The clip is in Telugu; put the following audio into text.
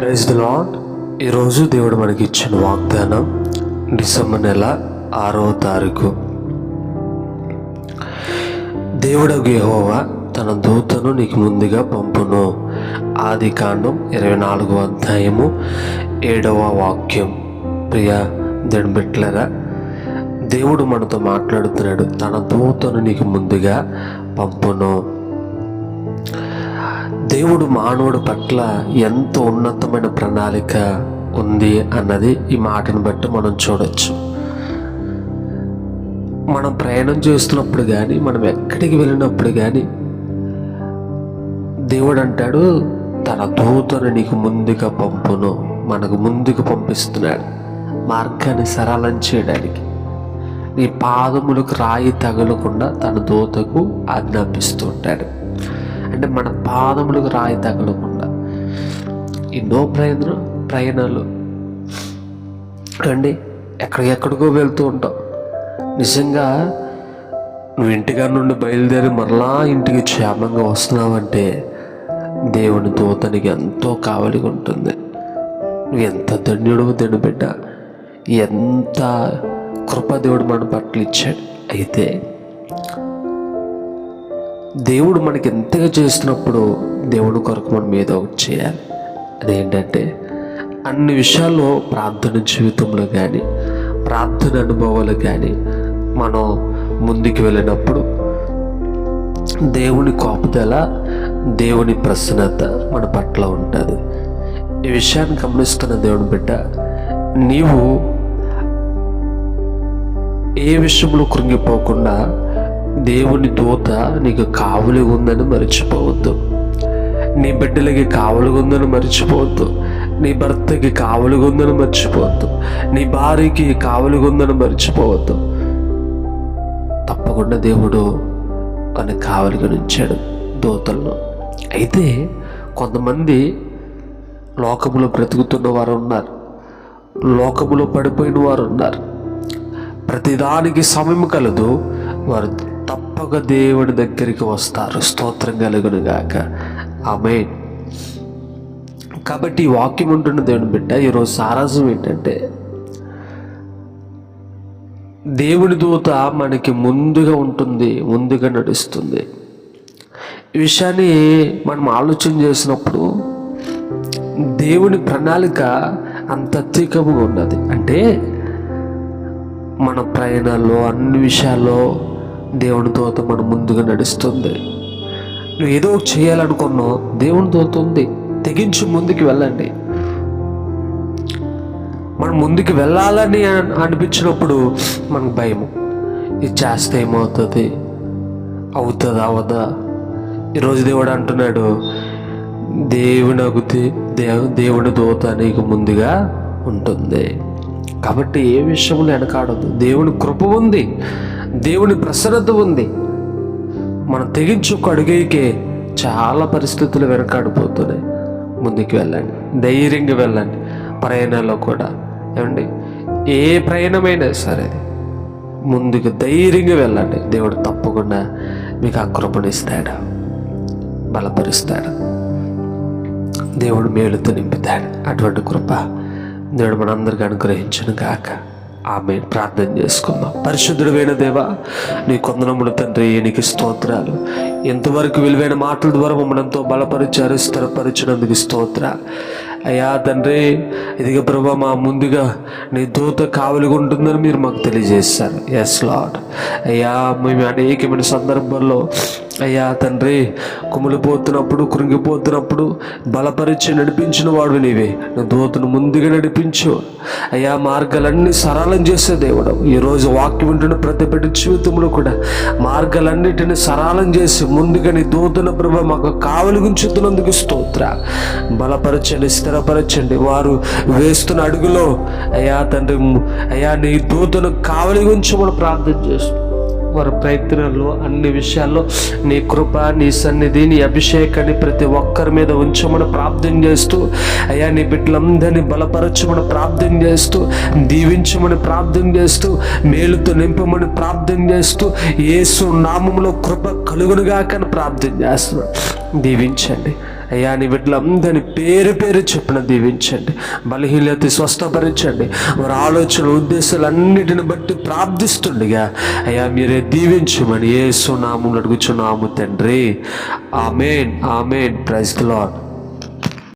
ప్రైజ్ ద లాడ్ ఈరోజు దేవుడు మనకి ఇచ్చిన వాగ్దానం డిసెంబర్ నెల ఆరవ తారీఖు. దేవుడు గేహోవా తన దూతను నీకు ముందుగా పంపును. ఆది కాండం ఇరవై నాలుగో అధ్యాయము ఏడవ వాక్యం. ప్రియ దేవుని దేవుడు మనతో మాట్లాడుతున్నాడు. తన దూతను నీకు ముందుగా పంపును. దేవుడు మానవుడి పట్ల ఎంత ఉన్నతమైన ప్రణాళిక ఉంది అన్నది ఈ మాటను బట్టి మనం చూడొచ్చు. మనం ప్రయాణం చేస్తున్నప్పుడు కానీ మనం ఎక్కడికి వెళ్ళినప్పుడు కానీ దేవుడు అంటాడు తన దూతను నీకు ముందుగా పంపును. మనకు ముందుకు పంపిస్తున్నాడు. మార్గాన్ని సరళం చేయడానికి. నీ పాదములకు రాయి తగలకుండా తన దూతకు ఆజ్ఞాపిస్తుంటాడు అంటే మన పాదములకు రాయి తగలకుండా. ఎన్నో ప్రయాణం ప్రయాణాలు. అండి ఎక్కడికెక్కడికో వెళ్తూ ఉంటాం. నిజంగా నువ్వు ఇంటిగా నుండి బయలుదేరి మరలా ఇంటికి క్షేమంగా వస్తున్నావంటే దేవుని దూతనికి ఎంతో కావలిగా ఉంటుంది. నువ్వు ఎంత ధన్యుడు ధన్యు బిడ్డ. ఎంత కృప దేవుడు మన పట్ల ఇచ్చాడు. అయితే దేవుడు మనకి ఎంతగా చేస్తున్నప్పుడు దేవుడి కొరకు మనం ఏదో ఒకటి చేయాలి. అదేంటంటే అన్ని విషయాల్లో ప్రార్థన జీవితంలో కానీ ప్రార్థన అనుభవాలు కానీ మనం ముందుకు వెళ్ళినప్పుడు దేవుని కోపదల దేవుని ప్రసన్నత మన పట్ల ఉంటుంది. ఈ విషయాన్ని గమనిస్తున్న దేవుని బిడ్డ నీవు ఏ విషయంలో కృంగిపోకుండా దేవుని దూత నీకు కావలి ఉందని మర్చిపోవద్దు. నీ బిడ్డలకి కావలి ఉందని మర్చిపోవద్దు. నీ భర్తకి కావలి ఉందని మర్చిపోవద్దు. నీ భార్యకి కావలి ఉందని మర్చిపోవద్దు. తప్పకుండా దేవుడు అని కావలిగా ఉంచాడు దూతలను. అయితే కొంతమంది లోకములో బ్రతుకుతున్న వారు ఉన్నారు లోకములో పడిపోయిన వారు ఉన్నారు ప్రతిదానికి సమయం కలదు. వారు తప్పక దేవుడి దగ్గరికి వస్తారు. స్తోత్రం కలుగును గాక. ఆమె కాబట్టి ఈ వాక్యం ఉంటున్న దేవుని బిడ్డ ఈరోజు సారాంశం ఏంటంటే దేవుని దూత మనకి ముందుగా ఉంటుంది ముందుగా నడుస్తుంది. ఈ విషయాన్ని మనం ఆలోచన చేసినప్పుడు దేవుని ప్రణాళిక అంత అత్యకముగా ఉన్నది. అంటే మన ప్రయాణాల్లో అన్ని విషయాల్లో దేవుని దూత మన ముందుగా నడుస్తుంది. నువ్వు ఏదో చేయాలనుకున్నావు దేవుని దూత ఉంది. తెగించి ముందుకు వెళ్ళండి. మనం ముందుకు వెళ్ళాలని అనిపించినప్పుడు మనకు భయము. ఇది చేస్తే ఏమవుతుంది? అవుతుంది అవదా? ఈరోజు దేవుడు అంటున్నాడు దేవుని దేవుని దూత నీకు ముందుగా ఉంటుంది. కాబట్టి ఏ విషయంలో వెనకాడదు దేవుని కృప ఉంది. దేవుని ప్రసన్నత ఉంది. మనం తెగించి ఒక అడుగైకే చాలా పరిస్థితులు వెనకాడిపోతున్నాయి. ముందుకు వెళ్ళండి. ధైర్యంగా వెళ్ళండి. ప్రయాణాల్లో కూడా. ఏమండి? ఏ ప్రయాణమైనా సరే ముందుకు ధైర్యంగా వెళ్ళండి. దేవుడు తప్పకుండా మీకు ఆ కృపణిస్తాడు బలపరుస్తాడు. దేవుడు మేలుతో నింపుతాడు. అటువంటి కృప దేవుడు మనందరికీ అనుగ్రహించను కాక ఆమె ప్రార్థన చేసుకుందాం. పరిశుద్ధుడైన దేవా నీ కొందనములు తండ్రి నీకు స్తోత్రాలు. ఎంతవరకు విలువైన మాటల ద్వారా మమ్మల్ని ఎంతో బలపరిచారు స్థిరపరిచినందుకు స్తోత్ర అయ్యా తండ్రి ఇదిగ ప్రభా మా ముందుగా నీ దూత కావలిగా ఉంటుందని మీరు మాకు తెలియజేశారు. ఎస్ లాడ్ అయ్యా మేము అనేకమైన సందర్భాల్లో అయ్యా తండ్రి కుమిలిపోతున్నప్పుడు కృంగిపోతున్నప్పుడు బలపరిచి నడిపించిన వాడు నీవే. నువ్వు దూతను ముందుగా నడిపించు. అయ్యా మార్గాలన్నీ సరళం చేసే దేవుడు. ఈరోజు వాక్యం వింటున్న ప్రతి బిడ్డ జీవితంలో కూడా మార్గాలన్నిటిని సరళం చేసి ముందుగా నీ దూతను ప్రభ మాకు కావలి గుంచుతున్నందుకు స్తోత్ర. బలపరచండి స్థిరపరచండి. వారు వేస్తున్న అడుగులో అయ్యా తండ్రి అయ్యా నీ దూతను కావలి ఉంచమని ప్రార్థన చేస్తున్నాం వారి ప్రయత్నాల్లో అన్ని విషయాల్లో నీ కృప నీ సన్నిధి నీ అభిషేకాన్ని ప్రతి ఒక్కరి మీద ఉంచమని ప్రార్థన చేస్తూ అయ్యా నీ బిడ్డలందరినీ బలపరచమని ప్రార్థన చేస్తూ దీవించమని ప్రార్థన చేస్తూ మేలుతో నింపమని ప్రార్థన చేస్తూ ఏసు నామంలో కృప కలుగునుగాకని ప్రార్థన చేస్తున్నాను దీవించండి. అయ్యా నీ బిడ్డలందరినీ పేరు పేరు చెప్పిన దీవించండి. బలహీనత స్వస్థపరించండి. వారి ఆలోచన ఉద్దేశాలు అన్నిటిని బట్టి ప్రార్థిస్తుండగా అయ్యా మీరే దీవించమని ఏ సునామం అడుగుచున్నాము తండ్రి. Amen amen. Praise lord